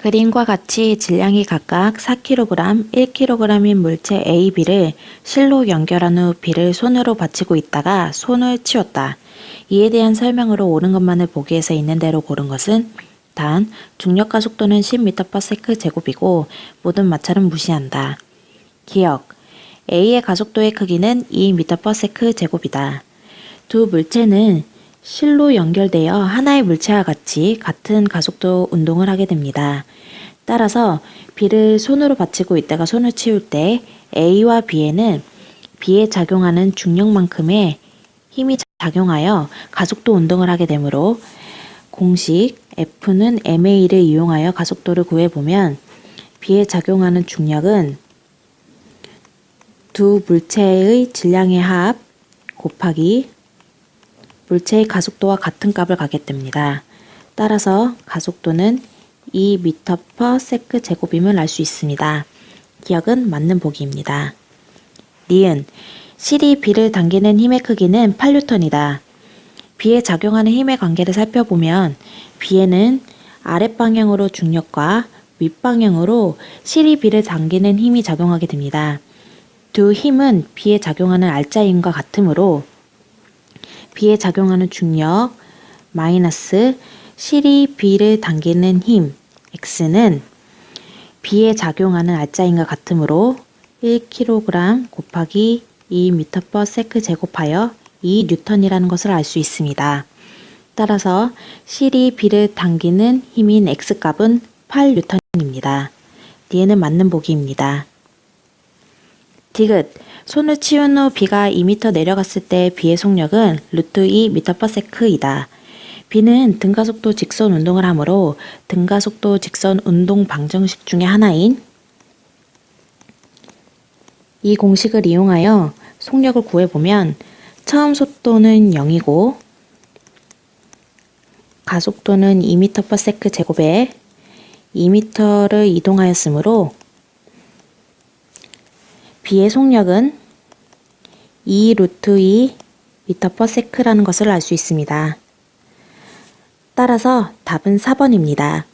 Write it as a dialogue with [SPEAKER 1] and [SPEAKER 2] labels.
[SPEAKER 1] 그림과 같이 질량이 각각 4kg, 1kg인 물체 A, B를 실로 연결한 후 B를 손으로 받치고 있다가 손을 치웠다. 이에 대한 설명으로 옳은 것만을 보기 위해서 있는 대로 고른 것은 단 중력 가속도는 10m/s 제곱이고 모든 마찰은 무시한다. 기억 A의 가속도의 크기는 2m/s 제곱이다. 두 물체는 실로 연결되어 하나의 물체와 같이 같은 가속도 운동을 하게 됩니다. 따라서 B를 손으로 받치고 있다가 손을 치울 때 A와 B에는 B에 작용하는 중력만큼의 힘이 작용하여 가속도 운동을 하게 되므로 공식 F는 MA를 이용하여 가속도를 구해보면 B에 작용하는 중력은 두 물체의 질량의 합 곱하기 물체의 가속도와 같은 값을 갖게 됩니다. 따라서 가속도는 2m/s 제곱임을 알 수 있습니다. 기억은 맞는 보기입니다. 니은 실이 B를 당기는 힘의 크기는 8N이다. B에 작용하는 힘의 관계를 살펴보면 B에는 아랫방향으로 중력과 윗방향으로 실이 B를 당기는 힘이 작용하게 됩니다. 두 힘은 B에 작용하는 알짜힘과 같으므로 B에 작용하는 중력 마이너스 실이 B를 당기는 힘 X는 B에 작용하는 알짜힘과 같으므로 1kg 곱하기 2m/s 제곱하여 2N이라는 것을 알 수 있습니다. 따라서 실이 B를 당기는 힘인 X값은 8N입니다. 뒤에는 맞는 보기입니다. 디귿 손을 치운 후 B가 2m 내려갔을 때 B의 속력은 루트 2m/s이다. B는 등가속도 직선 운동을 하므로 등가속도 직선 운동 방정식 중의 하나인 이 공식을 이용하여 속력을 구해보면 처음 속도는 0이고 가속도는 2m/s 제곱에 2m를 이동하였으므로 B의 속력은 2 루트 2 m/s라는 것을 알 수 있습니다. 따라서 답은 4번입니다.